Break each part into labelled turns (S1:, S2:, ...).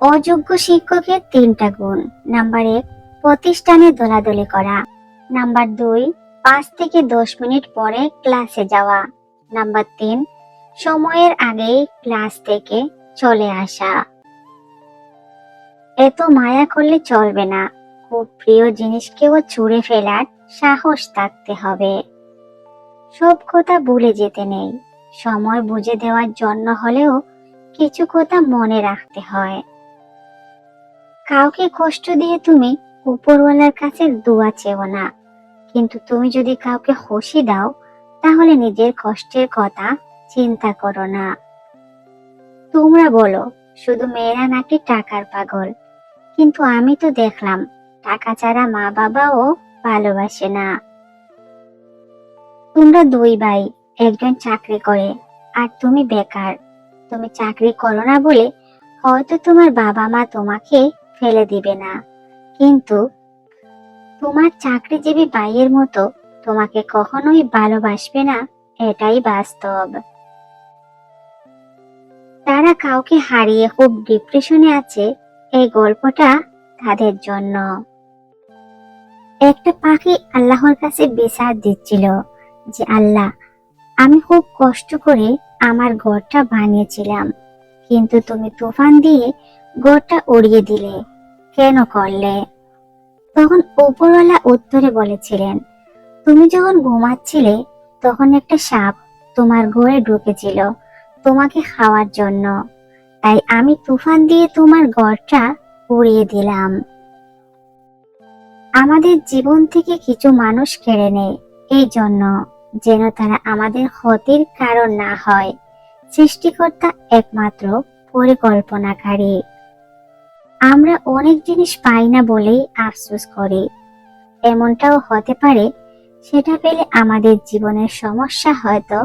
S1: অযোগ্য শিক্ষকের তিনটা গুণ। নাম্বার এক, প্রতিষ্ঠানে দোলাদলি করা। নাম্বার দুই, পাঁচ থেকে দশ মিনিট পরে ক্লাসে যাওয়া। নাম্বার তিন, সময়ের আগেই ক্লাস থেকে চলে আসা। এত মায়া করলে চলবে না। খুব প্রিয় জিনিসকেও ছুঁড়ে ফেলার সাহস থাকতে হবে। সব কথা ভুলে যেতে নেই। সময় বুঝে দেওয়ার জন্য হলেও কিছু কথা মনে রাখতে হয়। কাউকে কষ্ট দিয়ে তুমি উপরওয়ালার কাছে দোয়া চেও না। কিন্তু তুমি যদি কাউকে খুশি দাও, তাহলে নিজের কষ্টের কথা চিন্তা করো না। তোমরা বলো, শুধু মেয়েরা নাকি টাকার পাগল? কিন্তু আমি তো দেখলাম, টাকা ছাড়া মা বাবাও ভালোবাসে না। তোমরা দুই ভাই একজন চাকরি করে, আর তুমি বেকার। তুমি চাকরি করো না বলে হয়তো তোমার বাবা মা তোমাকে ফেলে দিবে না। কিন্তু তোমার চাকরিজীবী ভাইয়ের মতো তোমাকে কখনোই ভালোবাসবে না, এটাই বাস্তব। তারা কাউকে হারিয়ে খুব ডিপ্রেশনে আছে এই গল্পটা তাদের জন্য। একটা পাখি আল্লাহর কাছে বিচার দিচ্ছিল যে, আল্লাহ, আমি খুব কষ্ট করে আমার ঘরটা বানিয়েছিলাম, কিন্তু তুমি তুফান দিয়ে ঘরটা উড়িয়ে দিলে। কেন করলে? তখন উপরওয়ালা উত্তরে বলেছিলেন, তুমি যখন ঘুমাচ্ছিলে, তখন একটা সাপ তোমার ঘরে ঢুকেছিল তোমাকে খাওয়ার জন্য। তাই আমি তুফান দিয়ে তোমার ঘরটা উড়িয়ে দিলাম। আমাদের জীবন থেকে কিছু মানুষ কেড়ে নেয়। এই জন্য যেন তারা আমাদের ক্ষতির কারণ না হয়। সৃষ্টিকর্তা একমাত্র পরিকল্পনাকারী। আমরা অনেক জিনিস পাই না বলেই আফসোস করি। এমনটাও হতে পারে, সেটা পেলে আমাদের জীবনের সমস্যা হয়তো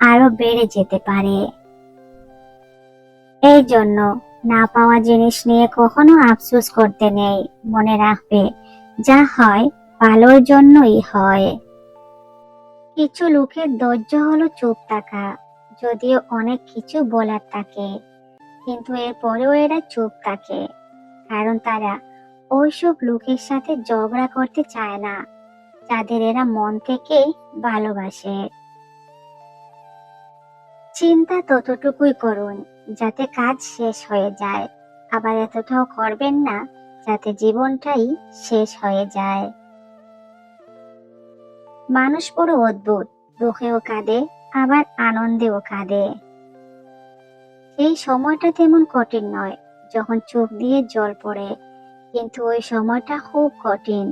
S1: আরও বেড়ে যেতে পারে। এই জন্য না পাওয়া জিনিস নিয়ে কখনো আফসোস করতে নেই, মনে রাখবে, যা হয় ভালোর জন্যই হয়। কিছু লোকের ধৈর্য হলো চুপ থাকা, যদিও অনেক কিছু বলার থাকে, কিন্তু এরপরেও এরা চুপ থাকে। কারণ তারা ওইসব লোকের সাথে ঝগড়া করতে চায় না। যাদের এরা মন থেকে ভালোবাসে। চিন্তা ততটুকুই করুন, যাতে কাজ শেষ হয়ে যায়। আবার এতটাও করবেন না, যাতে জীবনটাই শেষ হয়ে যায়। মানুষ বড় অদ্ভুত, দুঃখেও কাঁদে, আবার আনন্দেও কাঁদে। এই সময়টা তেমন কঠিন নয় যখন চোখ দিয়ে জল পড়ে, কিন্তু ওই সময়টা খুব কঠিন।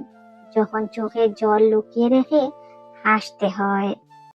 S1: যখন চোখে জল লুকিয়ে রেখে হাসতে হয়।